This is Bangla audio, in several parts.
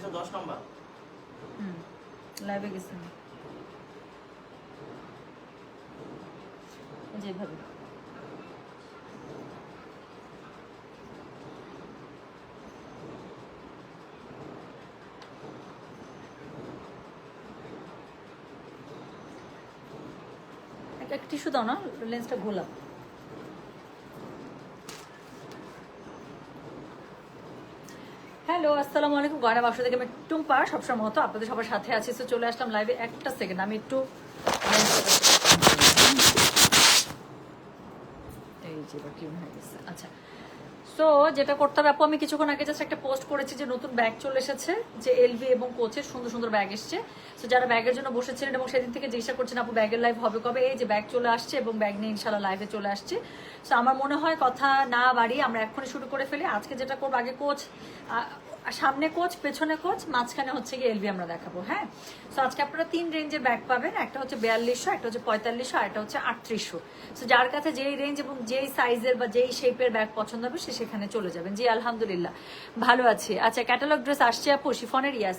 গেছে দশ একটা টিস্যু দাও না লেন্সটা ঘোলা হ্যালো, আসসালামু আলাইকুম। গয়না বাক্স থেকে আমি টুম্পা, সবসময় মতো আপনাদের সবার সাথে আছি। তো চলে আসলাম লাইভে একটা সেকেন্ড আমি একটু আচ্ছা। সো যেটা করতে হবে, আপু, আমি কিছুক্ষণ আগে জাস্ট একটা পোস্ট করেছি যে নতুন ব্যাগ চলে এসেছে, যে এলভি এবং কোচের সুন্দর সুন্দর ব্যাগ এসছে। তো যারা ব্যাগের জন্য বসেছিলেন এবং সেদিন থেকে জিজ্ঞাসা করছেন, আপু ব্যাগের লাইভ হবে কবে? এই যে ব্যাগ চলে আসছে এবং ব্যাগ নিয়ে ইনশাল্লাহ লাইভে চলে আসছে। সো আমার মনে হয় কথা না বাড়িয়ে আমরা এক্ষুনি শুরু করে ফেলি। আজকে যেটা করব, আগে কোচ সামনে কোচ পেছনে কোচ মাঝখানে হচ্ছে গিয়ে এলবি আমরা দেখাবো হ্যাঁ? সো আজকে আপনারা তিন রেঞ্জের ব্যাগ পাবেন, একটা হচ্ছে বিয়াল্লিশশো, একটা হচ্ছে পঁয়তাল্লিশশো, আর একটা হচ্ছে আটত্রিশশো। সো যার কাছে যেই রেঞ্জ এবং যেই সাইজের বা যেই শেপের ব্যাগ পছন্দ হবে, সে সেখানে চলে যাবেন। জি, আলহামদুলিল্লাহ। ভালো আছে। আচ্ছা ক্যাটালগ ড্রেস আসছে আপু? শিফনের? ইয়াস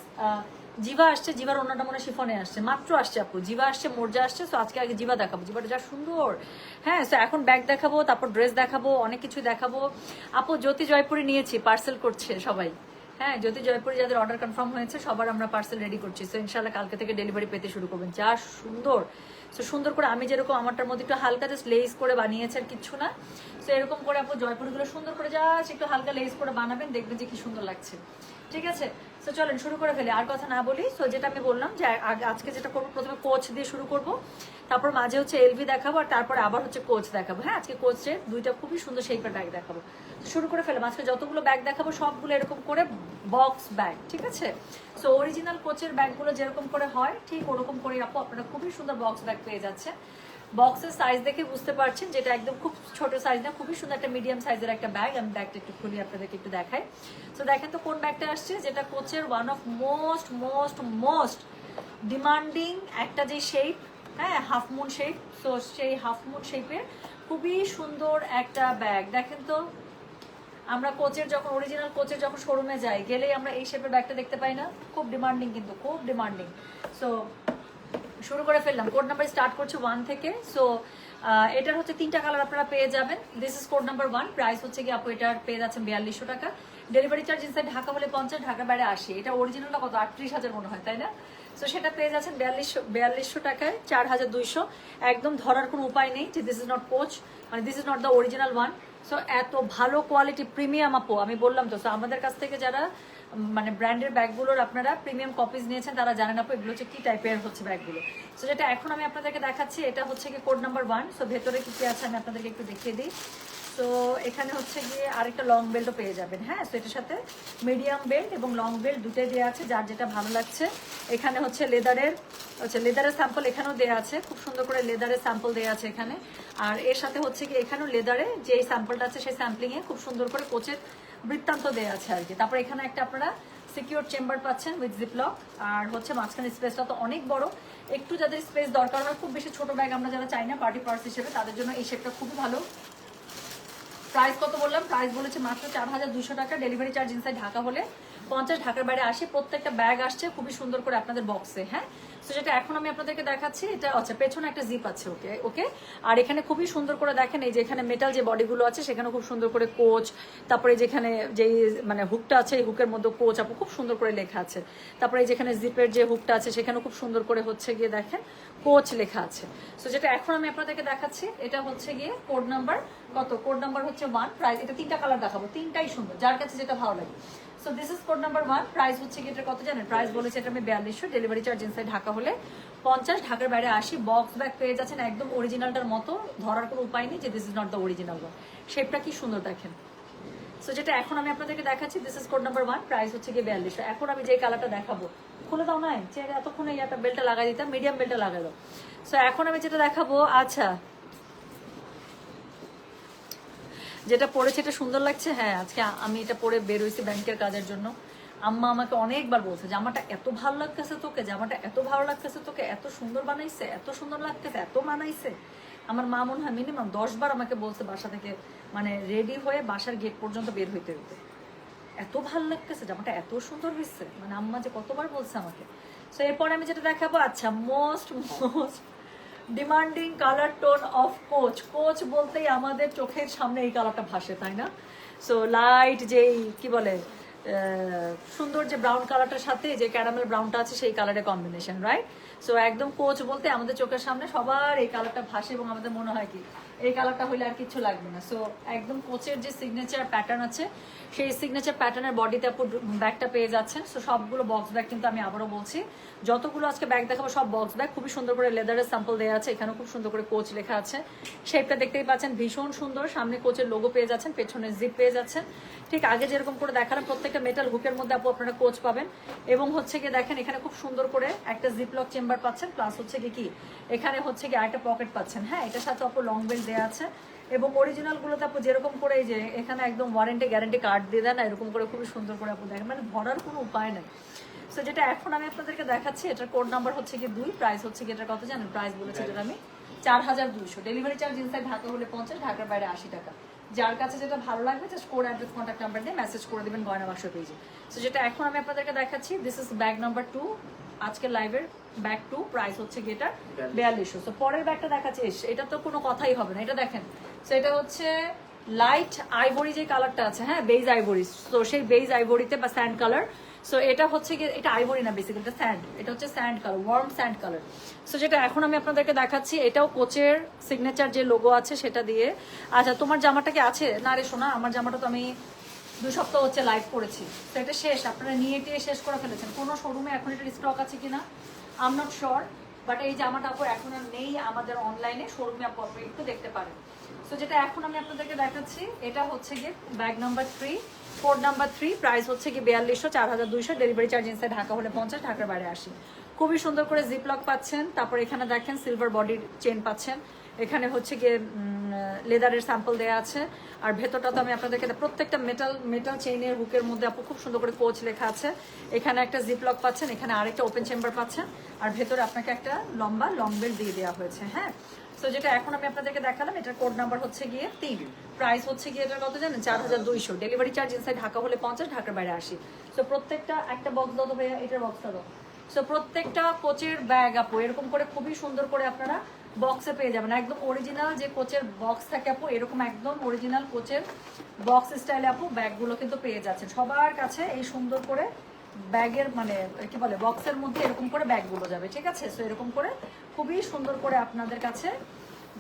জিভা আসছে, জিভার অন্যটা মনে শিফনে আসছে। মাত্র আসছে আপু। জিভা আসছে, মোর্জা আসছে সো আজকে আগে জিভা দেখাবো। জিভাটা যা সুন্দর। হ্যাঁ সো এখন ব্যাগ দেখাবো, তারপর ড্রেস দেখাবো, অনেক কিছু দেখাবো। আপু, জ্যোতি জয়পুরে নিয়েছি পার্সেল করছে সবাই। হ্যাঁ যদি জয়পুরে যাদের অর্ডার কনফার্ম হয়েছে, সবার আমরা পার্সেল রেডি করছি। সো ইনশাল্লাহ কালকে থেকে ডেলিভারি পেতে শুরু করবেন। যা সুন্দর। সো সুন্দর করে আমি যেরকম আমারটার মধ্যে একটু হালকা জাস্ট লেস করে বানিয়েছে আর কিচ্ছু না। সো এরকম করে আপু জয়পুরগুলো সুন্দর করে জাস্ট একটু হালকা লেস করে বানাবেন, দেখবেন যে কি সুন্দর লাগছে। ঠিক আছে? সো চলেন শুরু করে ফেলি। আর কথা না বলি। সো যেটা আমি বললাম যে আজকে যেটা করব, প্রথমে কোচ দিয়ে শুরু করব। তারপর মাঝে হচ্ছে এলভি দেখাবো আর তারপর আবার হচ্ছে কোচ দেখাবো। হ্যাঁ আজকে কোচের দুইটা খুবই সুন্দর শেপের ব্যাগ দেখাবো। শুরু করে ফেলাম আজকে যতগুলো ব্যাগ দেখাবো, সবগুলো এরকম করে বক্স ব্যাগ ঠিক আছে? সো অরিজিনাল কোচের ব্যাগগুলো যেরকম করে হয়, ঠিক ওরকম করে আপু আপনারা খুবই সুন্দর বক্স ব্যাগ পেয়ে যাচ্ছেন। বক্সের সাইজ দেখে বুঝতে পারছেন যেটা একদম খুব ছোট সাইজ না, খুবই সুন্দর একটা মিডিয়াম সাইজের একটা ব্যাগ আমি ব্যাগটা একটু খুলি, আপনাদেরকে একটু দেখাই। তো দেখেন তো কোন ব্যাগটা আসছে, যেটা কোচের one of most most most demanding একটা যে শেপ হ্যাঁ হাফ মুন শেপ তো সেই হাফ মুন শেপের খুবই সুন্দর একটা ব্যাগ দেখেন তো, আমরা কোচের যখন অরিজিনাল কোচের যখন শোরুমে যাই, গেলেই আমরা এই শেপের ব্যাগটা দেখতে পাই না। খুব ডিমান্ডিং কিন্তু, খুব ডিমান্ডিং সো শুরু করে ফেললাম। কোড নাম্বার স্টার্ট করছে ওয়ান থেকে। সো এটার হচ্ছে তিনটা কালার আপনারা পেয়ে যাবেন। This is code number one price হচ্ছে কি আপু এটার পেয়ে যাচ্ছেন বিয়াল্লিশশো টাকা। ডেলিভারি চার্জ ইনসাইড ঢাকা হলে পঞ্চাশ, ঢাকা বাইরে আসে এটা অরিজিনালটা কত? আটত্রিশ হাজার মনে হয়, তাই না? সো সেটা পেয়ে যাচ্ছেন বিয়াল্লিশশো বিয়াল্লিশশো টাকায়, চার হাজার দুইশো। একদম ধরার কোনো উপায় নেই যে দিস ইজ নট কোচ মানে this is not the original one so এত ভালো কোয়ালিটি প্রিমিয়াম আপো, আমি বললাম তো। সো আমাদের কাছ থেকে যারা মানে ব্র্যান্ডের ব্যাগগুলোর আপনারা প্রিমিয়াম কপিজ নিয়েছেন, তারা জানেন আপু এগুলো হচ্ছে কি টাইপের হচ্ছে ব্যাগগুলো। সো যেটা এখন আমি আপনাদেরকে দেখাচ্ছি, এটা হচ্ছে কি কোড নাম্বার ওয়ান সো ভেতরে কি কি আছে আমি আপনাদেরকে একটু দেখিয়ে দিই। তো এখানে হচ্ছে গিয়ে আরেকটা লং বেল্টও পেয়ে যাবেন হ্যাঁ? তো এটার সাথে মিডিয়াম বেল্ট এবং লং বেল্ট দুটোই দেওয়া আছে, যার যেটা ভালো লাগছে। এখানে হচ্ছে লেদারের হচ্ছে লেদারের স্যাম্পল এখানেও দেওয়া আছে, খুব সুন্দর করে লেদারের স্যাম্পল দেওয়া আছে এখানে। আর এর সাথে হচ্ছে কি এখানেও লেদারে যে স্যাম্পলটা আছে সেই স্যাম্পলিংয়ে খুব সুন্দর করে কোচের বৃত্তান্ত দেওয়া আছে আর কি। তারপর এখানে একটা আপনারা সিকিউর চেম্বার পাচ্ছেন উইথ জিপলক আর হচ্ছে মাঝখানে স্পেসটা তো অনেক বড়। একটু যাদের স্পেস দরকার হয়, খুব বেশি ছোট ব্যাগ আমরা যারা চাই না পার্টি পার্স হিসেবে, তাদের জন্য এই শেপটা খুবই ভালো। প্রাইস কত বললাম? প্রাইস বলেছে মাত্র চার হাজার দুশো টাকা। ডেলিভারি চার্জ ইনসাইড ঢাকা হলে। পঞ্চাশ ঢাকার বাইরে আসে, প্রত্যেকটা ব্যাগ আসছে, খুবই সুন্দর করে আপনাদের বক্সে হ্যাঁ? তো যেটা এখন আমি আপনাদেরকে দেখাচ্ছি, এটা আচ্ছা পেছনে একটা জিপ আছে, ওকে? ওকে? আর এখানে খুবই সুন্দর করে দেখেন, এই যে এখানে মেটাল যে বডিগুলো আছে, সেখানে খুব সুন্দর করে কোচ তারপরে যেখানে যেই মানে হুকটা আছে, এই হুকের মধ্যে কোচ আপু, খুব সুন্দর করে লেখা আছে। তারপরে যেখানে জিপের যে হুকটা আছে, সেখানে খুব সুন্দর করে হচ্ছে গিয়ে দেখেন কোচ লেখা আছে। সো যেটা এখন আমি আপনাদেরকে দেখাচ্ছি, এটা হচ্ছে গিয়ে কোড নাম্বার কত? কোড নাম্বার হচ্ছে ওয়ান প্রাইস এটা তিনটা কালার দেখাবো, তিনটাই সুন্দর, যার কাছে যেটা ভালো লাগে। So this is code number one price হচ্ছে কি, এটা কত জানেন? প্রাইস বলেছে এটা আমি বিয়াল্লিশশো। ডেলিভারি চার্জ ইনসাইড ঢাকা হলে পঞ্চাশ, ঢাকার বাইরে আসি বক্স ব্যাগ পেয়ে যাচ্ছেন একদম অরিজিনালটার মতো। ধরার কোনো উপায় নেই যে this is not the original one শেপটা কি সুন্দর দেখেন। সো যেটা এখন আমি আপনাদেরকে দেখাচ্ছি this is code number one price হচ্ছে গিয়ে বিয়াল্লিশশো। এখন আমি যে কালারটা দেখাবো, খুলে দাও নাই চেয়ারে এতক্ষণে ইয়াটা বেলটা লাগাই দিতাম মিডিয়াম বেলটা লাগাই দাও সো এখন আমি যেটা দেখাবো আচ্ছা যেটা পরেছে এটা সুন্দর লাগছে? হ্যাঁ আজকে আমি এটা পরে বের হয়েছি ব্যাংকের কাজের জন্য। আম্মা আমাকে অনেকবার বলছে, জামাটা এত ভালো লাগতেছে তোকে, জামাটা এত ভালো লাগতেছে তোকে, এত সুন্দর বানাইছে, এত সুন্দর লাগতেছে, এত বানাইছে আমার মা মনে হয় মিনিমাম দশ বার আমাকে বলছে বাসা থেকে মানে রেডি হয়ে বাসার গেট পর্যন্ত বের হইতে হইতে। এত ভালো লাগতেছে, জামাটা এত সুন্দর হয়েছে মানে আম্মা যে কতবার বলছে আমাকে। সো এরপরে আমি যেটা দেখাবো আচ্ছা most most demanding colour tone of Coach Coach বলতেই আমাদের চোখের সামনে এই কালারটা ভাসে, তাই না? সো লাইট যেই, কি বলে সুন্দর যে ব্রাউন কালারটার সাথে যে ক্যারামেল ব্রাউনটা আছে, সেই কালারের কম্বিনেশন রাইট সো একদম কোচ বলতে আমাদের চোখের সামনে সবার এই কালারটা ভাসে এবং আমাদের মনে হয় কি এই কালারটা হলে আর কিছু লাগবে না। সো একদম কোচের যে সিগনেচার প্যাটার্ন আছে, সেই সিগনেচার প্যাটার্নের বডিতে আপু ব্যাগটা পেয়ে যাচ্ছেন। সো সবগুলো বক্স ব্যাগ কিন্তু আমি আবারও বলছি। যতগুলো আজকে ব্যাগ দেখাবো, সব বক্স ব্যাগ খুবই সুন্দর করে লেদারের স্যাম্পল দেওয়া আছে। এখানেও খুব সুন্দর করে কোচ লেখা আছে। শেপটা দেখতেই পাচ্ছেন, ভীষণ সুন্দর। সামনে কোচের লোগো পেয়ে যাচ্ছেন, পেছনে জিপ পেয়ে যাচ্ছেন। ঠিক আগে যেরকম করে দেখালাম, প্রত্যেকটা মেটাল হুকের মধ্যে আপু আপনারা কোচ পাবেন। এবং হচ্ছে গিয়ে দেখেন, এখানে খুব সুন্দর করে একটা জিপ লক চেম্বার পাচ্ছেন। প্লাস হচ্ছে গিয়ে কি? এখানে হচ্ছে গিয়ে আরেকটা পকেট পাচ্ছেন। হ্যাঁ এটার সাথে আপু লং বেল্ট দেওয়া আছে। এবং অরিজিনাল গুলোতে আপু যেরকম করে এই যে এখানে একদম ওয়ারেন্টি গ্যারেন্টি কার্ড দিয়ে দেন এরকম করে খুবই সুন্দর করে আপু দেখেন মানে ভরার কোনো উপায় নেই। সো যেটা এখন আমি আপনাদেরকে দেখাচ্ছি, এটার কোড নাম্বার হচ্ছে কি দুই প্রাইস হচ্ছে কি এটার কত জানেন? প্রাইস বলেছে যেটা আমি, চার হাজার দুইশো। ডেলিভারি চার্জ ইনসাইড ঢাকা হলে পঞ্চাশ, ঢাকার বাইরে আশি টাকা। যার কাছে যেটা ভালো লাগবে just code address contact number দিয়ে মেসেজ করে দেবেন গয়না বাক্স পেজে সো যেটা এখন আমি আপনাদেরকে দেখাচ্ছি this is bag number two আজকের লাইভের ব্যাগ টু প্রাইস হচ্ছে গেটার বিয়াল্লিশশো। তো পরের ব্যাগটা দেখাচ্ছি। এটা তো কোনো কথাই হবে না। এটা দেখেন। সো এটা হচ্ছে লাইট আইভরি যে কালারটা আছে হ্যাঁ? বেজ আইভরি তো সেই বেজ আইভরিতে বা স্যান্ড কালার সো এটা হচ্ছে কি এটা আইভরি না বেসিক্যালি এটা স্যান্ড এটা হচ্ছে sand colour warm sand colour so যেটা এখন আমি আপনাদেরকে দেখাচ্ছি এটাও কোচের সিগনেচার যে লোগো আছে সেটা দিয়ে। আচ্ছা তোমার জামাটা কি আছে? না রে শোনা আমার জামাটা তো আমি দুই সপ্তাহ হচ্ছে লাইভ করেছি। তো এটা শেষ, আপনারা নিয়ে টিয়ে শেষ করে ফেলেছেন। কোনো শোরুমে এখন এটার স্টক আছে কিনা? আম নট শিওর বাট এই জামাটা আপু এখন আর নেই আমাদের অনলাইনে শোরুমে আপু আপনি একটু দেখতে পারেন। তো যেটা এখন আমি আপনাদেরকে দেখাচ্ছি, এটা হচ্ছে গিয়ে bag number three code number three price হচ্ছে কি বিয়াল্লিশশো, চার হাজার দুইশো ডেলিভারি চার্জ ঢাকা হলে পঞ্চাশ, ঢাকার বাইরে আসি খুবই সুন্দর করে জিপ লক পাচ্ছেন, তারপর এখানে দেখেন সিলভার বডির চেন পাচ্ছেন। এখানে হচ্ছে গিয়ে লেদারের স্যাম্পল দেওয়া আছে। আর ভেতরটা তো আমি আপনাদেরকে প্রত্যেকটা মেটাল মেটাল চেইনের হুকের মধ্যে আপু খুব সুন্দর করে কোচ লেখা আছে। এখানে একটা জিপ লক পাচ্ছেন, এখানে আরেকটা ওপেন চেম্বার পাচ্ছেন। আর ভেতরে আপনাকে একটা লম্বা লং দিয়ে দেওয়া হয়েছে হ্যাঁ? তো যেটা এখন আমি আপনাদেরকে দেখালাম, এটার কোড নাম্বার হচ্ছে গিয়ে তিন। প্রাইস হচ্ছে গিয়ে এটার কত জানেন? চার হাজার দুইশো। ডেলিভারি চার্জ ইনসাইড ঢাকা হলে পঞ্চাশ, ঢাকার বাইরে আসি তো প্রত্যেকটা, একটা বক্স দাও ভাইয়া, এটার বক্সটা দাও। সো প্রত্যেকটা কোচের ব্যাগ আপু, এরকম করে খুবই সুন্দর করে আপনারা বক্সে পেয়ে যাবেন। একদম অরিজিনাল যে কোচের বক্স থাকে আপু, এরকম একদম অরিজিনাল কোচের বক্স স্টাইলে আপু ব্যাগগুলো কিন্তু পেয়ে যাচ্ছেন। সবার কাছে এই সুন্দর করে ব্যাগের মানে কি বলে বক্সের মধ্যে এরকম করে ব্যাগগুলো যাবে, ঠিক আছে? সো এরকম করে খুবই সুন্দর করে আপনাদের কাছে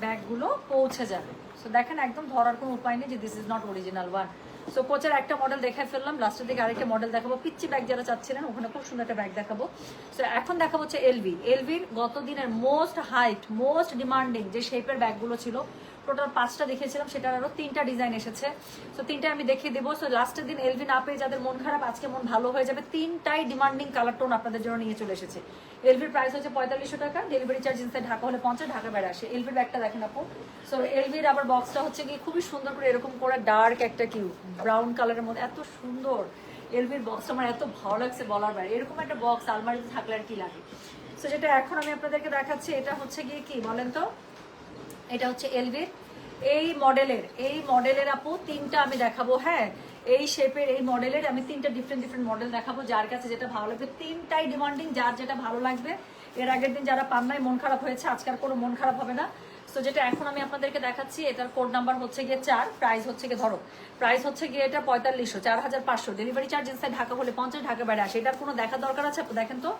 ব্যাগগুলো পৌঁছে যাবে। সো দেখেন, একদম ধরার কোনো উপায় নেই যে this is not original one so কোচের একটা মডেল দেখে ফেললাম। লাস্টের দিকে আরেকটা মডেল দেখাবো। পিচ্ছি ব্যাগ যারা চাচ্ছিলেন, ওখানে খুব সুন্দর একটা ব্যাগ দেখাবো। সো এখন দেখাবো হচ্ছে এলভি এলভির গত দিনের মোস্ট হাইট মোস্ট ডিমান্ডিং যে শেপের ব্যাগগুলো ছিল টোটাল পাঁচটা দেখিয়েছিলাম, সেটার আরও তিনটা ডিজাইন এসেছে। সো তিনটা আমি দেখিয়ে দেবো। সো লাস্টের দিন এলভি না পেয়ে যাদের মন খারাপ, আজকে মন ভালো হয়ে যাবে, তিনটাই ডিমান্ডিং কালার টোন আপনাদের জন্য নিয়ে চলে এসেছে। এলভির প্রাইস হচ্ছে পঁয়তাল্লিশশো টাকা ডেলিভারি চার্জ ইনসাইড ঢাকা হলে পঞ্চাশ, ঢাকা বেড়ে আসে। এলভির ব্যাগটা দেখেন আপু। সো এলভির আবার বক্সটা হচ্ছে কি খুবই সুন্দর করে এরকম করে ডার্ক একটা কিউ ব্রাউন কালারের মধ্যে। এত সুন্দর। এলভির বক্সটা আমার এত ভালো লাগছে বলার বাইরে। এরকম একটা বক্স আলমারিতে থাকলে আর কি লাগে? সো যেটা এখন আমি আপনাদেরকে দেখাচ্ছি, এটা হচ্ছে গিয়ে কি বলেন তো? এটা হচ্ছে এলভির এই মডেলের এই মডেলের আপু তিনটা আমি দেখাবো হ্যাঁ? এই শেপের এই মডেলের আমি তিনটা ডিফারেন্ট ডিফারেন্ট মডেল দেখাবো, যার কাছে যেটা ভালো লাগবে। তিনটাই ডিমান্ডিং যার যেটা ভালো লাগবে। এর আগের দিন যারা পান নাই, মন খারাপ হয়েছে আজকাল কোনো মন খারাপ হবে না। সো যেটা এখন আমি আপনাদেরকে দেখাচ্ছি, এটার কোড নাম্বার হচ্ছে গিয়ে চার প্রাইস হচ্ছে গিয়ে ধরো প্রাইস হচ্ছে গিয়ে এটা পঁয়তাল্লিশশো, চার হাজার পাঁচশো। ডেলিভারি চার্জ ইনসাইড ঢাকা হলে পঞ্চাশ, ঢাকা বাইরে আসে। এটার কোনো দেখার দরকার আছে দেখেন তো,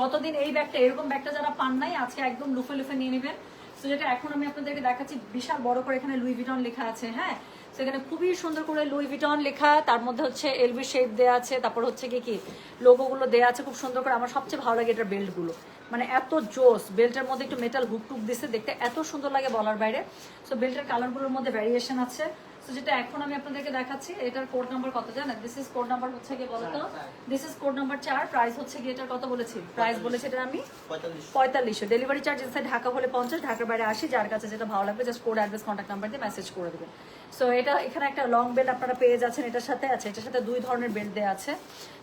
গতদিন এই ব্যাগটা এরকম ব্যাগটা যারা পান নাই, আজকে একদম লুফে লুফে নিয়ে নেবেন। তো যেটা এখন আমি আপনাদেরকে দেখাচ্ছি, বিশাল বড় করে এখানে লুই ভিটন লেখা আছে হ্যাঁ? সেখানে খুবই সুন্দর করে লুই ভিটন লেখা, তার মধ্যে হচ্ছে এলবি শেপ দেওয়া আছে, তারপর হচ্ছে কি কি লোগোগুলো দেওয়া আছে, খুব সুন্দর করে। আমার সবচেয়ে ভালো লাগে এটার বেল্টগুলো মানে এত জোস বেল্টের মধ্যে একটু মেটাল হুক টুক দিছে, দেখতে এত সুন্দর লাগে বলার বাইরে। সো বেল্টের কালারগুলোর মধ্যে ভ্যারিয়েশন আছে। তো যেটা এখন আমি আপনাদেরকে দেখাচ্ছি এটার কোড নাম্বার কত জানেন? দিস ইজ কোড নাম্বার হচ্ছে কি বলতো? দিস ইজ কোড নাম্বার চার প্রাইস হচ্ছে কি এটার কত বলেছি? প্রাইস বলেছি এটা আমি পঁয়তাল্লিশশো। ডেলিভারি চার্জ ইনসাইড ঢাকা হলে পঞ্চাশ ঢাকার বাইরে আসি যার কাছে যেটা ভালো লাগবে just code address contact number দিয়ে মেসেজ করে দেবেন সো এটা এখানে একটা লং বেল্ট আপনারা পেয়ে যাচ্ছেন এটার সাথে আছে। এটার সাথে দুই ধরনের বেল্ট দেওয়া আছে।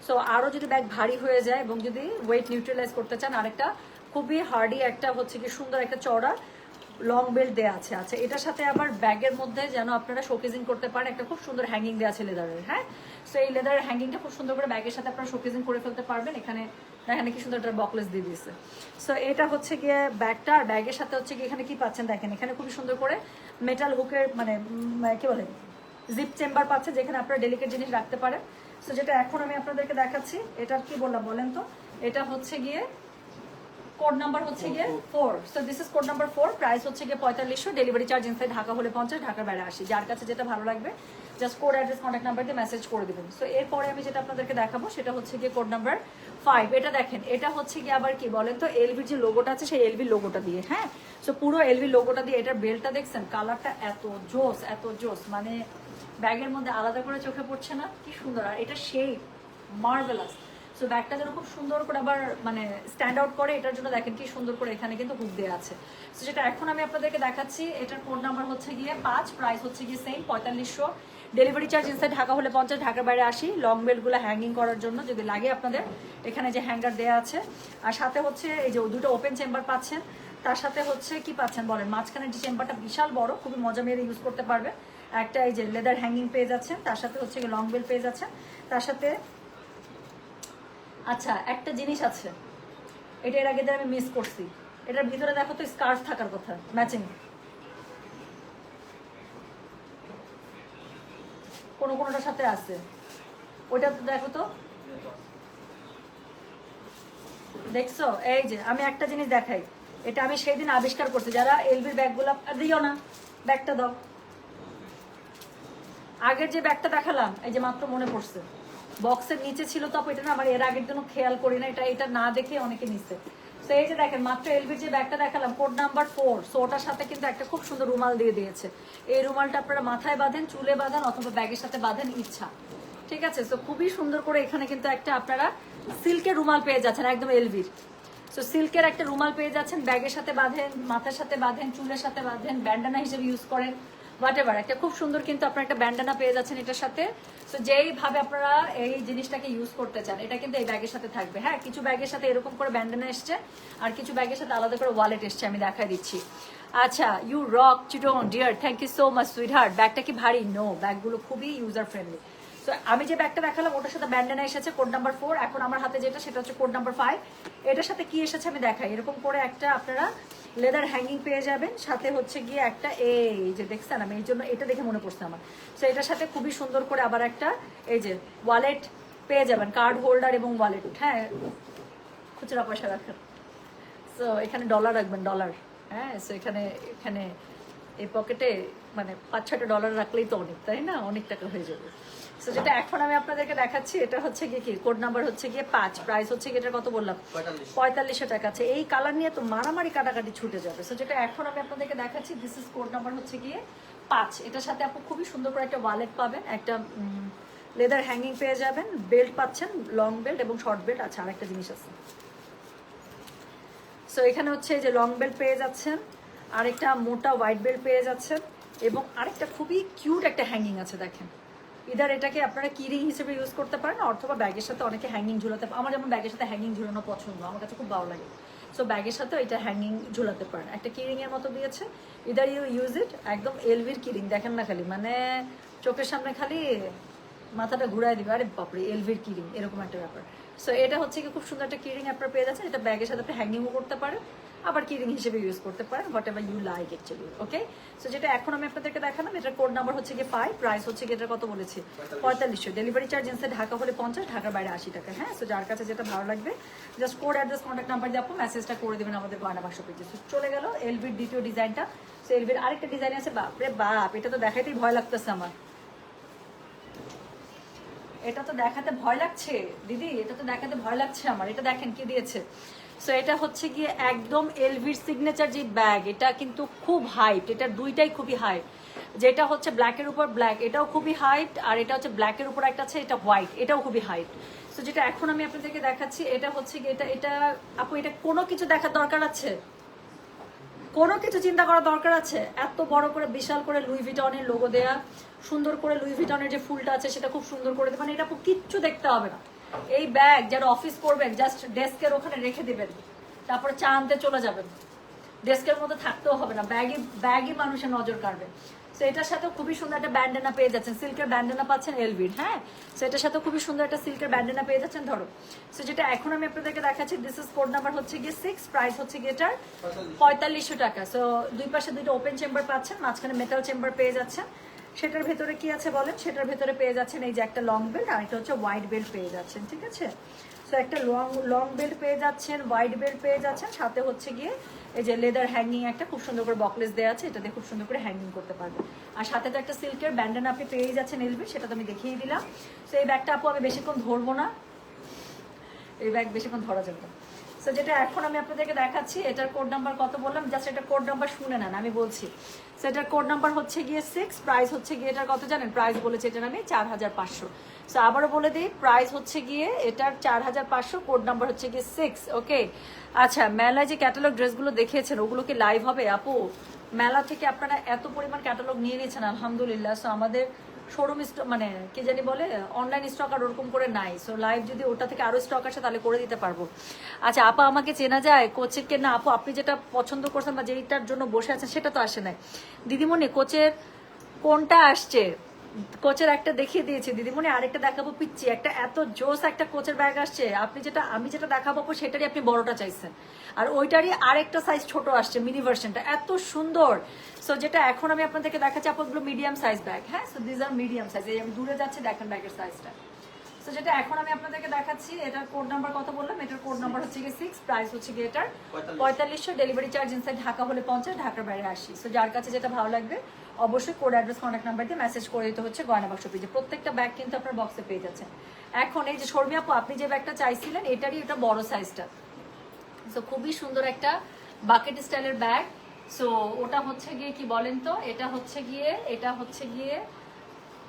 সো আরও যদি ব্যাগ ভারী হয়ে যায় এবং যদি ওয়েট নিউট্রালাইজ করতে চান আরেকটা খুবই হার্ডি একটা হচ্ছে কি সুন্দর একটা চড়া লং বেল্ট দেওয়া আছে। আচ্ছা এটার সাথে আবার ব্যাগের মধ্যে যেন আপনারা শোকেজিং করতে পারেন একটা খুব সুন্দর হ্যাঙ্গিং দেওয়া আছে লেদারের হ্যাঁ? সো এই লেদারের হ্যাঙ্গিংটা খুব সুন্দর করে ব্যাগের সাথে আপনারা শোকেজিং করে ফেলতে পারবেন। এখানে এখানে কি সুন্দর একটা বকলেস দিয়ে দিয়েছে। সো এটা হচ্ছে গিয়ে ব্যাগটা আর ব্যাগের সাথে হচ্ছে গিয়ে এখানে কি পাচ্ছেন দেখেন, এখানে খুবই সুন্দর করে মেটাল হুকের মানে কি বলে জিপ চেম্বার পাচ্ছে যেখানে আপনারা ডেলিকেট জিনিস রাখতে পারেন। সো যেটা এখন আমি আপনাদেরকে দেখাচ্ছি, এটার কি বললাম বলেন তো? এটা হচ্ছে গিয়ে কোড নাম্বার হচ্ছে গিয়ে four so this is code number four price হচ্ছে গিয়ে পঁয়তাল্লিশশো। ডেলিভারি চার্জ ইনসাইড ঢাকা হলে পঞ্চাশ, ঢাকার বাইরে আসি যার কাছে যেটা ভালো লাগবে just code address contact number দিয়ে মেসেজ করে দেবেন। সো এরপরে আমি যেটা আপনাদেরকে দেখাবো, সেটা হচ্ছে গিয়ে কোড নাম্বার ফাইভ এটা দেখেন, এটা হচ্ছে গিয়ে আবার কি বলেন তো এলভির যে লোগোটা আছে, সেই এলভির লোগোটা দিয়ে হ্যাঁ? সো পুরো এলভির লোগোটা দিয়ে এটার বেলটা দেখছেন? কালারটা এত জোস এত জোস। মানে ব্যাগের মধ্যে আলাদা করে চোখে পড়ছে না? কি সুন্দর। আর এটা শেপ মার্ভেলাস সো ব্যাগটা যেন খুব সুন্দর করে আবার মানে স্ট্যান্ড আউট করে, এটার জন্য দেখেন কি সুন্দর করে এখানে কিন্তু হুক দেওয়া আছে। সো যেটা এখন আমি আপনাদেরকে দেখাচ্ছি, এটার কোড নাম্বার হচ্ছে গিয়ে পাঁচ প্রাইস হচ্ছে গিয়ে সেম পঁয়তাল্লিশশো। ডেলিভারি চার্জ ইনসাইড ঢাকা হলে পঞ্চাশ, ঢাকার বাইরে আসি লং বেল্টগুলো হ্যাঙ্গিং করার জন্য যদি লাগে আপনাদের, এখানে যে হ্যাঙ্গার দেওয়া আছে। আর সাথে হচ্ছে, এই যে দুটো ওপেন চেম্বার পাচ্ছেন, তার সাথে হচ্ছে কি পাচ্ছেন বলেন? মাঝখানের যে চেম্বারটা বিশাল বড়, খুবই মজা মেরে ইউজ করতে পারবে। একটা এই যে লেদার হ্যাঙ্গিং পেজ আছে তার সাথে হচ্ছে লং বেল পেজ আছে তার সাথে আচ্ছা একটা জিনিস আছে। এটা এর আগে আমি মিস করছি। এটার ভিতরে দেখো তো স্কার্ফ থাকার কথা ম্যাচিং কোনো কোনোটার সাথে আছে। ওইটা তো দেখো তো। দেখছ? এই যে, আমি একটা জিনিস দেখাই। এটা আমি সেই দিন আবিষ্কার করছি। যারা এলবির ব্যাগগুলো দিও না, ব্যাগটা দাও। আগের যে ব্যাগটা দেখালাম, এই যে মাত্র মনে পড়ছে। বক্সের নিচে ছিল তো এটা না আমার এর আগের জন্য খেয়াল করি না এটা এটা না দেখে অনেকে নিচ্ছে তো এই যে দেখেন, মাত্র এলবির যে ব্যাগটা দেখালাম কোড নাম্বার ফোর সো ওটার সাথে কিন্তু একটা খুব সুন্দর রুমাল দিয়ে দিয়েছে। এই রুমালটা আপনারা মাথায় বাঁধেন, চুলে বাঁধেন, অথবা ব্যাগের সাথে বাঁধেন, ইচ্ছা। ঠিক আছে? তো খুবই সুন্দর করে এখানে কিন্তু একটা আপনারা সিল্কের রুমাল পেয়ে যাচ্ছেন, একদম এলবির সো সিল্কের একটা রুমাল পেয়ে যাচ্ছেন ব্যাগের সাথে বাঁধেন, মাথার সাথে বাঁধেন, চুলের সাথে বাঁধেন ব্যান্ডানা হিসেবে ইউজ করেন। হোয়াট একটা খুব সুন্দর কিন্তু আপনার একটা ব্যান্ডানা পেয়ে যাচ্ছেন এটার সাথে। তো যেইভাবে আপনারা এই জিনিসটাকে ইউজ করতে চান, এটা কিন্তু এই ব্যাগের সাথে থাকবে। হ্যাঁ কিছু ব্যাগের সাথে এরকম করে ব্যান্ডানা এসছে, আর কিছু ব্যাগের সাথে আলাদা করে ওয়ালেট এসছে, আমি দেখা দিচ্ছি। আচ্ছা you rock চিটন dear thank you so much sweetheart ব্যাগটা কি ভারী? নো ব্যাগগুলো খুবই ইউজার ফ্রেন্ডলি আমি যে ব্যাগটা দেখালাম, ওটার সাথে ব্যান্ডানা এসেছে কোড নাম্বার ফোর এখন আমার হাতে যেটা, সেটা হচ্ছে কোড নাম্বার ফাইভ এটার সাথে কি এসেছে আমি দেখাই। এরকম করে একটা আপনারা লেদার হ্যাঙ্গিং পেয়ে যাবেন। সাথে হচ্ছে গিয়ে একটা, এই যে দেখছেন আমি, এই জন্য এটা দেখে মনে পড়ছে আমার। তো এটার সাথে খুবই সুন্দর করে আবার একটা, এই যে ওয়ালেট পেয়ে যাবেন কার্ড হোল্ডার এবং ওয়ালেট হ্যাঁ খুচরা পয়সা রাখেন সো এখানে ডলার রাখবেন ডলার হ্যাঁ সো এখানে এখানে এই পকেটে মানে পাঁচ ছটা ডলার রাখলেই তো অনেক, তাই না? অনেক টাকা হয়ে যাবে। সো যেটা এখন আমি আপনাদেরকে দেখাচ্ছি এটা হচ্ছে গিয়ে কি? কোড নাম্বার হচ্ছে গিয়ে পাঁচ প্রাইস হচ্ছে গিয়ে এটা কত বললাম? পঁয়তাল্লিশশো টাকা আছে। এই কালার নিয়ে তো মারামারি কাটাকাটি ছুটে যাবে। সো যেটা এখন আমি আপনাদেরকে দেখাচ্ছি দিস ইজ কোড নাম্বার হচ্ছে গিয়ে পাঁচ। এটার সাথে আপনি খুবই সুন্দর করে একটা ওয়ালেট পাবেন একটা লেদার হ্যাঙ্গিং পেয়ে যাবেন বেল্ট পাচ্ছেন লং বেল্ট এবং শর্ট বেল্ট আচ্ছা আরেকটা জিনিস আছে। সো এখানে হচ্ছে যে লং বেল্ট পেয়ে যাচ্ছেন আরেকটা মোটা হোয়াইট বেল্ট পেয়ে যাচ্ছেন এবং আরেকটা খুবই কিউট একটা হ্যাঙ্গিং আছে দেখেন। ইদার এটাকে আপনারা কিরিং হিসেবে ইউজ করতে পারেন অথবা ব্যাগের সাথে অনেকে হ্যাঙ্গিং ঝুলাতে, আমার যেমন ব্যাগের সাথে হ্যাঙ্গিং ঝুলানো পছন্দ, আমার কাছে খুব ভালো লাগে। সো ব্যাগের সাথে এটা হ্যাঙ্গিং ঝুলাতে পারেন। একটা কিরিংয়ের মতো দিয়েছে। ইদার ইউ ইউজ ইট একদম এলভির কিরিং দেখেন না খালি মানে চোখের সামনে খালি মাথাটা ঘুরাই দিবে। আরে বাপরে এলভির কিরিং এরকম একটা ব্যাপার। সো এটা হচ্ছে কি খুব সুন্দর একটা কিরিং আপনারা পেয়ে যাচ্ছেন। এটা ব্যাগের সাথে আপনি হ্যাঙ্গিংও করতে পারেন। আবার কিরিং হিসেবে ইউজ করতে পারেন whatever you like actually okay so যেটা এখন আমি আপনাদেরকে দেখালাম এটার কোড নাম্বার হচ্ছে গিয়ে ফাইভ প্রাইস হচ্ছে গিয়ে এটার কত বলেছি? পঁয়তাল্লিশশো। ডেলিভারি চার্জ ইনসে ঢাকা হলে পঞ্চাশ ঢাকার বাইরে আশি টাকা হ্যাঁ? সো যার কাছে যেটা ভালো লাগবে just code address contact number দিয়ে আপনি মেসেজটা করে দেবেন আমাদের গয়না বাসা পেজে So, চলে গেল এলবির দ্বিতীয় ডিজাইনটা সো এলবির আরেকটা ডিজাইন আছে বাপরে বাপ এটা তো দেখাইতেই ভয় লাগতেছে আমার। এটা তো দেখাতে ভয় লাগছে, দিদি, এটা তো দেখাতে ভয় লাগছে আমার, এটা দেখেন কি দিয়েছে। সো এটা হচ্ছে গিয়ে একদম এলভির সিগনেচার যে ব্যাগ এটা কিন্তু খুব হাইট এটা দুইটাই খুবই হাইট যেটা হচ্ছে ব্ল্যাকের উপর ব্ল্যাক এটাও খুবই হাইট আর এটা হচ্ছে ব্ল্যাকের উপর একটা আছে, এটা হোয়াইট এটাও খুবই হাইট সো যেটা এখন আমি আপনাদেরকে দেখাচ্ছি, এটা হচ্ছে এটা এটা, আপু, এটা কোনো কিছু দেখার দরকার আছে? কোনো কিছু চিন্তা করার দরকার আছে? এত বড় করে, বিশাল করে লুই ভিটনের লোগো দেয়া, সুন্দর করে লুই ভিটনের যে ফুলটা আছে সেটা খুব সুন্দর করে দেবেন এটা খুব কিচ্ছু দেখতে হবে না। এই ব্যাগ যারা অফিস করবেন জাস্ট ডেস্কের ওখানে রেখে দেবেন। তারপরে চা আনতে চলে যাবেন। ডেস্কের মধ্যে থাকতেও হবে না। ব্যাগই ব্যাগই মানুষের নজর কাড়বে। তো এটার সাথে খুবই সুন্দর একটা ব্যান্ডেনা পেয়ে যাচ্ছেন। সিল্কের ব্যান্ডেনা পাচ্ছেন এলবির হ্যাঁ? তো এটার সাথে খুবই সুন্দর একটা সিল্কের ব্যান্ডেনা পেয়ে যাচ্ছেন, ধরো। সো যেটা এখন আমি আপনাদেরকে দেখাচ্ছি দিস ইজ কোড নাম্বার হচ্ছে গিয়ে সিক্স প্রাইস হচ্ছে গিয়ে এটার পঁয়তাল্লিশশো টাকা। সো দুই পাশে দুইটা ওপেন চেম্বার পাচ্ছেন, মাঝখানে মেটাল চেম্বার পেয়ে যাচ্ছেন। সেটার ভেতরে কি আছে বলেন? সেটার ভেতরে পেয়ে যাচ্ছেন এই যে একটা লং বেল্ট আর এটা হচ্ছে হোয়াইট বেল্ট পেয়ে যাচ্ছেন, ঠিক আছে? সো একটা লং লং বেল্ট পেয়ে যাচ্ছেন হোয়াইট বেল্ট পেয়ে যাচ্ছেন, সাথে হচ্ছে গিয়ে এই যে লেদার হ্যাঙ্গিং একটা খুব সুন্দর করে বকলেস দেওয়া আছে, এটা দিয়ে খুব সুন্দর করে হ্যাঙ্গিং করতে পারবেন। আর সাথে তো একটা সিল্কের ব্যান্ডেন আপনি পেয়েই যাচ্ছেন এলবি সেটা তো আমি দেখিয়ে দিলাম। সো এই ব্যাগটা আপু আমি বেশিক্ষণ ধরবো না। এই ব্যাগ বেশিক্ষণ ধরা যাবে না। সো যেটা এখন আমি আপনাদেরকে দেখাচ্ছি, এটার কোড নাম্বার কত বললাম? জাস্ট এটা কোড নাম্বার শুনে নেন, আমি বলছি। সো এটার কোড নাম্বার হচ্ছে গিয়ে সিক্স প্রাইস হচ্ছে গিয়ে এটার কত জানেন? প্রাইস বলেছে এটার আমি চার হাজার পাঁচশো। সো আবারও বলে দিই প্রাইস হচ্ছে গিয়ে এটার চার হাজার পাঁচশো কোড নাম্বার হচ্ছে গিয়ে সিক্স ওকে আচ্ছা মেলায় যে ক্যাটালগ ড্রেসগুলো দেখিয়েছেন, ওগুলো কি লাইভ হবে? আপু মেলা থেকে আপনারা এত পরিমাণ ক্যাটালগ নিয়ে নিয়েছেন, আলহামদুলিল্লাহ। সো আমাদের শোরুম মানে কি জানি বলে অনলাইন স্টক আর ওরকম করে নাই। সো লাইভ যদি ওটা থেকে আরও স্টক আসে, তাহলে করে দিতে পারব। আচ্ছা আপা আমাকে চেনা যায় কোচের কে না, আপু, আপনি যেটা পছন্দ করছেন বা যেইটার জন্য বসে আছেন, সেটা তো আসে নাই। দিদিমণি, কোচের কোনটা আসছে? কোচের একটা দেখিয়ে দিয়েছি, দিদিমণি, আরেকটা দেখাবো পিচ্ছি একটা এত জোস একটা কোচের ব্যাগ আসছে, আপনি যেটা, আমি যেটা দেখাবো সেটারই আপনি বড়টা চাইছেন। আর ওইটারই আরেকটা সাইজ ছোট আসছে মিনি ভার্সনটা এত সুন্দর। সো যেটা এখন আমি আপনাদেরকে দেখাচ্ছি আপনার মিডিয়াম সাইজ ব্যাগ হ্যাঁ? So these are medium size আমি দূরে যাচ্ছি, দেখেন ব্যাগের সাইজটা সো যেটা এখন আমি আপনাদেরকে দেখাচ্ছি এটার কোড নাম্বার কত বললাম? এটার কোড নাম্বার হচ্ছে গিয়ে সিক্স প্রাইস হচ্ছে গিয়ে এটার পঁয়তাল্লিশশো ডেলিভারি চার্জ ইনসাইড ঢাকা হলে পঞ্চাশ ঢাকার বাইরে আসি। সো যার কাছে যেটা ভালো লাগবে অবশ্যই কোড অ্যাড্রেস কন্ট্যাক্ট নাম্বার দিয়ে মেসেজ করে দিতে হচ্ছে গয়না বাক্স পেজে প্রত্যেকটা ব্যাগ কিন্তু আপনার বক্সে পেয়ে যাচ্ছেন। এখন এই যে শর্মি আপু আপনি যে ব্যাগটা চাইছিলেন এটারই এটা বড় সাইজটা সো খুবই সুন্দর একটা বাকেট স্টাইলের ব্যাগ সো ওটা হচ্ছে গিয়ে কি বলেন তো? এটা হচ্ছে গিয়ে এটা হচ্ছে গিয়ে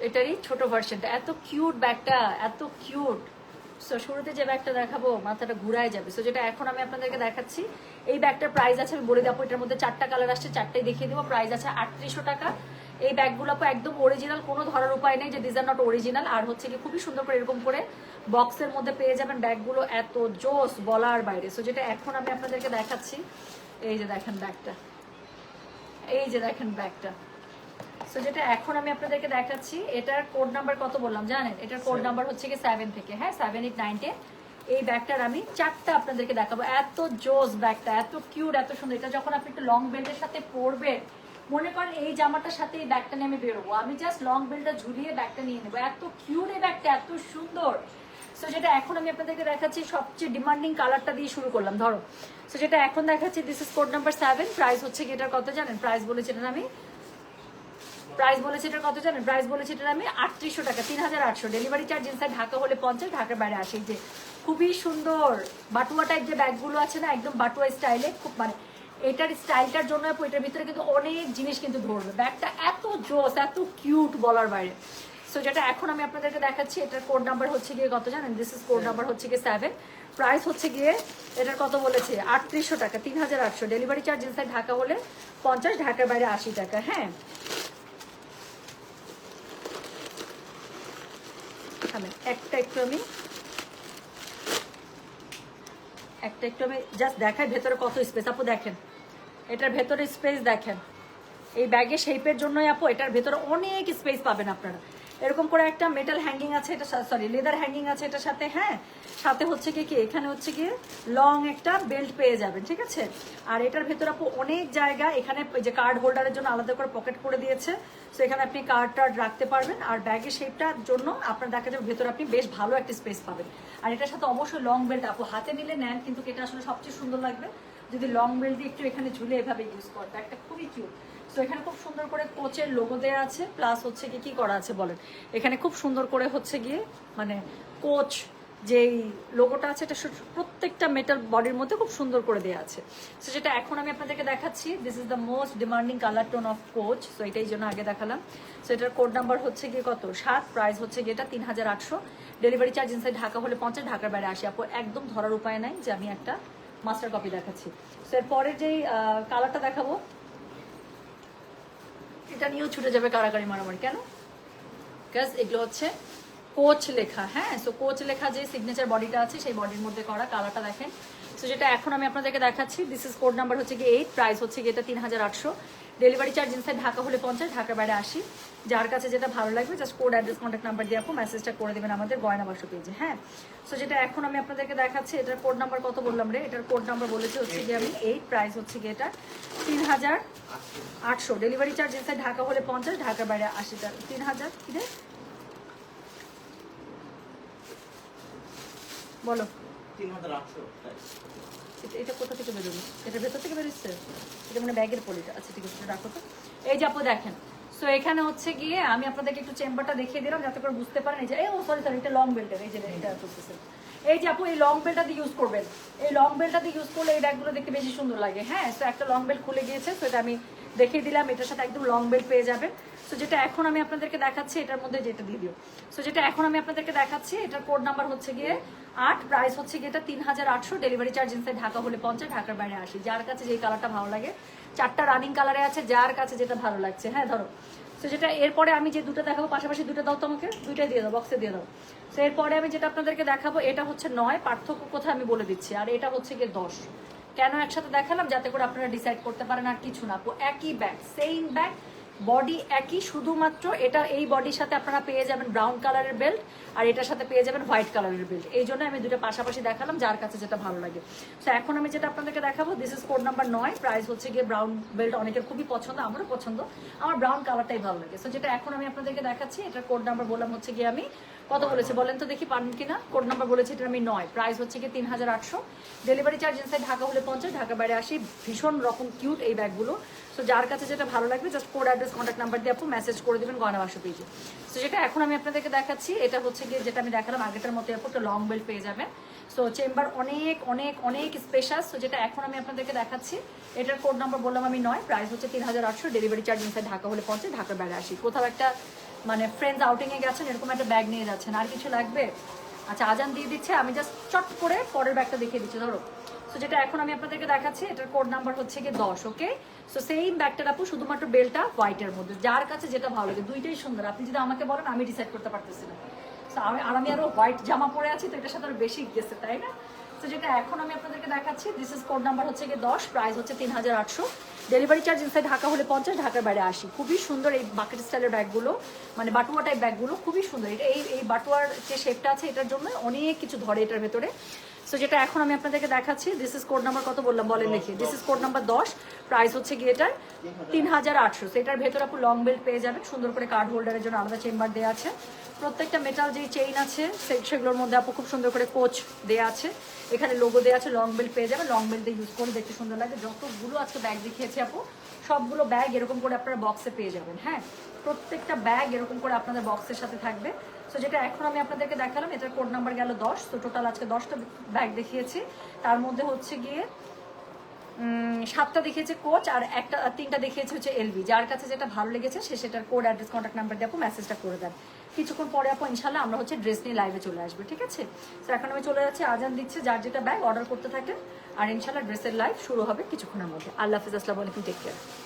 এটারই ছোট ভার্সনটা এত কিউট ব্যাগটা এত কিউট সো শুরুতে যে ব্যাগটা দেখাবো, মাথাটা ঘুরায় যাবে। সো যেটা এখন আমি আপনাদেরকে দেখাচ্ছি, এই ব্যাগটার প্রাইস আছে, আমি বলে দেবো, এটার মধ্যে চারটা কালার আসছে, চারটাই দেখিয়ে দেবো। প্রাইস আছে আটত্রিশশো টাকা। এই ব্যাগগুলো একদম অরিজিনাল কোনো ধরার উপায় নেই যে দিস আর নট অরিজিনাল আর হচ্ছে কি, খুবই সুন্দর করে এরকম করে বক্সের মধ্যে পেয়ে যাবেন ব্যাগগুলো এত জোস বলার বাইরে। সো যেটা এখন আমি আপনাদেরকে দেখাচ্ছি, এই যে দেখেন ব্যাগটা এই যে দেখেন ব্যাগটা সো যেটা এখন আমি আপনাদেরকে দেখাচ্ছি এটার কোড নাম্বার কত বললাম জানেন? এটার কোড নাম্বার হচ্ছে কি সেভেন থেকে হ্যাঁ? সেভেন এইট নাইন টেন এই ব্যাগটার আমি চারটা আপনাদেরকে দেখাবো। এত জোস ব্যাগটা এত কিউট এত সুন্দর। এটা যখন আপনি একটু লং বেল্টের সাথে পরবেন মনে করেন এই জামাটার সাথে এই ব্যাগটা নিয়ে আমি বেরোবো। আমি জাস্ট লং বেল্টটা ঝুলিয়ে ব্যাগটা নিয়ে নেব। এত কিউট এই ব্যাগটা এত সুন্দর। সো যেটা এখন আমি আপনাদেরকে দেখাচ্ছি সবচেয়ে ডিমান্ডিং কালারটা দিয়ে শুরু করলাম ধরো। সো যেটা এখন দেখাচ্ছি this is code number seven price হচ্ছে কি এটার কত জানেন? প্রাইস বলেছিলেন আমি প্রাইস বলেছে এটার কত জানেন? প্রাইস বলেছে এটার আমি আটত্রিশশো টাকা তিন হাজার আটশো। ডেলিভারি চার্জ ইনসাইড ঢাকা হলে পঞ্চাশ, ঢাকার বাইরে আসে। যে খুবই সুন্দর বাটুয়া টাইপ যে ব্যাগগুলো আছে না, একদম বাটুয়া স্টাইলে খুব মানে এটার স্টাইলটার জন্য এটার ভিতরে কিন্তু অনেক জিনিস কিন্তু ধরবে। ব্যাগটা এত জোস, এত কিউট বলার বাইরে। সো যেটা এখন আমি আপনাদেরকে দেখাচ্ছি, এটার কোড নাম্বার হচ্ছে গিয়ে কত জানেন? দিস ইজ কোড নাম্বার হচ্ছে গিয়ে সেভেন প্রাইস হচ্ছে গিয়ে এটার কত বলেছে? আটত্রিশশো টাকা তিন হাজার আটশো। ডেলিভারি চার্জ ইনসাইড ঢাকা হলে পঞ্চাশ, ঢাকার বাইরে আশি টাকা। হ্যাঁ? থামেন একটা একটু আমি, একটা একটু আমি জাস্ট দেখাই ভেতরে কত স্পেস আপু দেখেন, এটার ভেতরে স্পেস দেখেন। এই ব্যাগের শেপের জন্যই আপু এটার ভেতরে অনেক স্পেস পাবেন আপনারা। এরকম করে একটা মেটাল হ্যাঙ্গিং আছে, এটা সরি লেদার হ্যাঙ্গিং আছে এটার সাথে হ্যাঁ? সাথে হচ্ছে কি কি? এখানে হচ্ছে কি লং একটা বেল্ট পেয়ে যাবেন, ঠিক আছে? আর এটার ভেতরে আপু অনেক জায়গা, এখানে যে কার্ড হোল্ডারের জন্য আলাদা করে পকেট করে দিয়েছে। তো এখানে আপনি কার্ড টার্ড রাখতে পারবেন, আর ব্যাগের শেপটার জন্য আপনার দেখা যাবে ভেতরে আপনি বেশ ভালো একটা স্পেস পাবেন। আর এটার সাথে অবশ্যই লং বেল্ট আপু, হাতে নিলে নেন, কিন্তু এটা আসলে সবচেয়ে সুন্দর লাগবে। যদি লং বেল্ট দিয়ে একটু এখানে ঝুলে এভাবে ইউজ করেন একটা খুবই কিউট তো এখানে খুব সুন্দর করে কোচের লোগো দেওয়া আছে প্লাস হচ্ছে কি কি করা আছে বলেন? এখানে খুব সুন্দর করে হচ্ছে গিয়ে মানে কোচ যেই লোগোটা আছে, এটা প্রত্যেকটা মেটাল বডির মধ্যে খুব সুন্দর করে দেওয়া আছে। তো যেটা এখন আমি আপনাদেরকে দেখাচ্ছি this is the most demanding colour tone of coach তো এটাই জন্য আগে দেখালাম। সো এটার কোড নাম্বার হচ্ছে গিয়ে কত? সাত প্রাইস হচ্ছে গিয়ে এটা তিন হাজার আটশো। ডেলিভারি চার্জ ইনসাইড ঢাকা হলে পঞ্চাশ, ঢাকার বাইরে আসি। আপু, একদম ধরার উপায় নাই যে আমি একটা মাস্টার কপি দেখাচ্ছি। সো এর পরের যেই কালারটা দেখাবো এটা নিয়েও ছুটে যাবে কারাকারি মারামারি, কেন? বিকজ এগুলো হচ্ছে কোচ লেখা হ্যাঁ? সো কোচ লেখা যে সিগনেচার বডিটা আছে, সেই বডির মধ্যে করা, কালারটা দেখেন। সো যেটা এখন আমি আপনাদেরকে দেখাচ্ছি দিস ইজ কোড নাম্বার হচ্ছে গিয়ে এইট প্রাইস হচ্ছে গিয়ে এটা তিন হাজার আটশো। ডেলিভারি চার্জ ইনসাইড ঢাকা হলে পঞ্চাশ, ঢাকার বাইরে আসি যার কাছে যেটা ভালো লাগবে just code address contact number দিয়ে আপু মেসেজটা করে দেবেন আমাদের গয়না বাক্স পেজে হ্যাঁ? সো যেটা এখন আমি আপনাদেরকে দেখাচ্ছি, এটার কোড নাম্বার কত বললাম রে? এটার কোড নাম্বার বলেছি হচ্ছে গিয়ে আমি এইট প্রাইস হচ্ছে গিয়ে এটা তিন হাজার আটশো। ডেলিভারি চার্জ ইনসাইড ঢাকা হলে পঞ্চাশ, ঢাকার বাইরে আশিটা। তিন হাজার কি বলো। এটা- কোথা থেকে বেরোলো? এটা ভেতর থেকে বেরোচ্ছে? এটা মানে ব্যাগের পলিটা। আচ্ছা ঠিক আছে রাখো তো। এই যে আপু দেখেন সো এখানে হচ্ছে গিয়ে আমি আপনাদেরকে একটু চেম্বারটা দেখিয়ে দিলাম যাতে করে বুঝতে পারেন। এই যে ও সরি সরি এটা লং বেল্টের এই যে এটা করতেছে। এই যে আপু, এই লং বেল্টটা দিয়ে ইউজ করবেন। এই লং বেল্টটা দিয়ে ইউজ করলে এই ব্যাগগুলো দেখতে বেশি সুন্দর লাগে। হ্যাঁ তো একটা লং বেল্ট খুলে গিয়েছে তো এটা আমি দেখিয়ে দিলাম। এটার সাথে একদম লং বেল্ট পেয়ে যাবেন। সো যেটা এখন আমি আপনাদেরকে দেখাচ্ছি, এটার মধ্যে যেটা দিয়ে দিও। সো যেটা এখন আমি আপনাদেরকে দেখাচ্ছি, এটার কোড নাম্বার হচ্ছে গিয়ে আট প্রাইস হচ্ছে গিয়ে এটা তিন হাজার আটশো ডেলিভারি চার্জ ইনসাইড ঢাকা হলে পঞ্চাশ, ঢাকার বাইরে আসি যার কাছে যেই কালারটা ভালো লাগে, চারটা রানিং কালারে আছে, যার কাছে যেটা ভালো লাগছে। হ্যাঁ ধরো। তো যেটা এরপরে আমি যে দুটো দেখাবো, পাশাপাশি দুটো দাও তোমাকে দুইটাই দিয়ে দাও বক্সে দিয়ে দাও। তো এরপরে আমি যেটা আপনাদেরকে দেখাবো, এটা হচ্ছে নয়, পার্থক্য কোথায় আমি বলে দিচ্ছি। আর এটা হচ্ছে গিয়ে দশ। কেন একসাথে দেখালাম? যাতে করে আপনারা ডিসাইড করতে পারেন আর কিছু না। একই ব্যাগ সেম ব্যাগ বডি একই, শুধুমাত্র এটা এই বডির সাথে আপনারা পেয়ে যাবেন ব্রাউন কালারের বেল্ট আর এটার সাথে পেয়ে যাবেন হোয়াইট কালারের বেল্ট এই জন্য আমি দুটো পাশাপাশি দেখালাম যার কাছে যেটা ভালো লাগে। তো এখন আমি যেটা আপনাদেরকে দেখাবো দিস ইজ কোড নাম্বার নয়। প্রাইস হচ্ছে গিয়ে ব্রাউন বেল্ট অনেকের খুবই পছন্দ, আমারও পছন্দ। আমার ব্রাউন কালারটাই ভালো লাগে। সো যেটা এখন আমি আপনাদেরকে দেখাচ্ছি, এটার কোড নাম্বার বললাম হচ্ছে গিয়ে আমি কত বলেছে বলেন তো দেখি পারবেন কিনা? কোড নাম্বার বলেছে এটা আমি নয়। প্রাইস হচ্ছে কি তিন হাজার আটশো। ডেলিভারি চার্জ ইনসাইড ঢাকা হলে পঞ্চাশ ঢাকা বাইরে আসি, ভীষণ রকম কিউট এই ব্যাগগুলো। সো যার কাছে যেটা ভালো লাগবে just code address contact number দিয়ে আপু মেসেজ করে দেবেন গয়না বাসু পেজে। সো যেটা এখন আমি আপনাদেরকে দেখাচ্ছি, এটা হচ্ছে গিয়ে যেটা আমি দেখালাম আগেটার মতো আপু, একটা লং বেল্ট পেয়ে যাবেন। সো চেম্বার অনেক অনেক অনেক স্পেশাল সো যেটা এখন আমি আপনাদেরকে দেখাচ্ছি, এটার কোড নাম্বার বললাম আমি নয় প্রাইস হচ্ছে তিন হাজার আটশো। ডেলিভারি চার্জ ইনসাইড ঢাকা হলে পঞ্চাশ ঢাকার বাইরে আসি। কোথাও একটা মানে ফ্রেন্ডস আউটিংয়ে গেছেন, এরকম একটা ব্যাগ নিয়ে যাচ্ছেন। আর কিছু লাগবে? আচ্ছা আজান দিয়ে দিচ্ছে, আমি জাস্ট চট করে পরের ব্যাগটা দেখিয়ে দিচ্ছি, ধরো। সো যেটা এখন আমি আপনাদেরকে দেখাচ্ছি, এটার কোড নাম্বার হচ্ছে গিয়ে দশ ওকে সো সেম ব্যাগটার আপু শুধুমাত্র বেলটা হোয়াইটের মধ্যে। যার কাছে যেটা ভালো লাগে, দুইটাই সুন্দর। আপনি যদি আমাকে বলেন, আমি ডিসাইড করতে পারতেছি না। আর আমি আরও হোয়াইট জামা পরে আছি, তো এটার সাথে আরও বেশি গেছে, তাই না? তো যেটা এখন আমি আপনাদেরকে দেখাচ্ছি দিস ইজ কোড নাম্বার হচ্ছে গিয়ে দশ প্রাইস হচ্ছে তিন হাজার আটশো। ডেলিভারি চার্জ ইনসাইড ঢাকা হলে পঞ্চাশ, ঢাকার বাইরে আসি খুবই সুন্দর এই বাকেট স্টাইলের ব্যাগগুলো মানে বাটুয়া টাইপ ব্যাগগুলো, খুবই সুন্দর। এটা এই এই বাটুয়ার যে শেপটা আছে, এটার জন্য অনেক কিছু ধরে এটার ভেতরে। সো যেটা এখন আমি আপনাদেরকে দেখাচ্ছি দিস ইজ কোড নাম্বার কত বললাম? বলেন দেখি। দিস ইজ কোড নাম্বার দশ প্রাইস হচ্ছে গিয়ে এটার তিন হাজার আটশো। এটার ভেতরে আপু লং বেল্ট পেয়ে যাবেন, সুন্দর করে কার্ড হোল্ডারের জন্য আলাদা চেম্বার দেওয়া আছে। প্রত্যেকটা মেটাল যেই চেইন আছে সেগুলোর মধ্যে আপু খুব সুন্দর করে কোচ দেওয়া আছে। এখানে লোগো দেওয়া আছে লং বেল্ট পেয়ে যাবেন। লং বেল্ট দিয়ে ইউজ করে দেখতে সুন্দর লাগে। যতগুলো আজকে ব্যাগ দেখিয়েছি আপু, সবগুলো ব্যাগ এরকম করে আপনারা বক্সে পেয়ে যাবেন হ্যাঁ? প্রত্যেকটা ব্যাগ এরকম করে আপনাদের বক্সের সাথে থাকবে। সো যেটা এখন আমি আপনাদেরকে দেখালাম, এটার কোড নাম্বার গেল দশ। তো টোটাল আজকে দশটা ব্যাগ দেখিয়েছি। তার মধ্যে হচ্ছে গিয়ে সাতটা দেখিয়েছে কোচ আর একটা তিনটা দেখিয়েছে হচ্ছে এলবি যার কাছে যেটা ভালো লেগেছে, সে সেটার কোড অ্যাড্রেস কন্ট্যাক্ট নাম্বার দিয়ে মেসেজটা করে দেন। কিছুক্ষণ পরে আপু ইনশাল্লাহ আমরা হচ্ছে ড্রেস নিয়ে লাইভে চলে আসবে, ঠিক আছে? তো এখন আমি চলে যাচ্ছি, আজান দিচ্ছে, যার যেটা ব্যাগ অর্ডার করতে থাকেন। আর ইনশাল্লাহ ড্রেসের লাইভ শুরু হবে কিছুক্ষণের মধ্যে। আল্লাহ হাফিজ, আসসালামু আলাইকুম টেক কেয়ার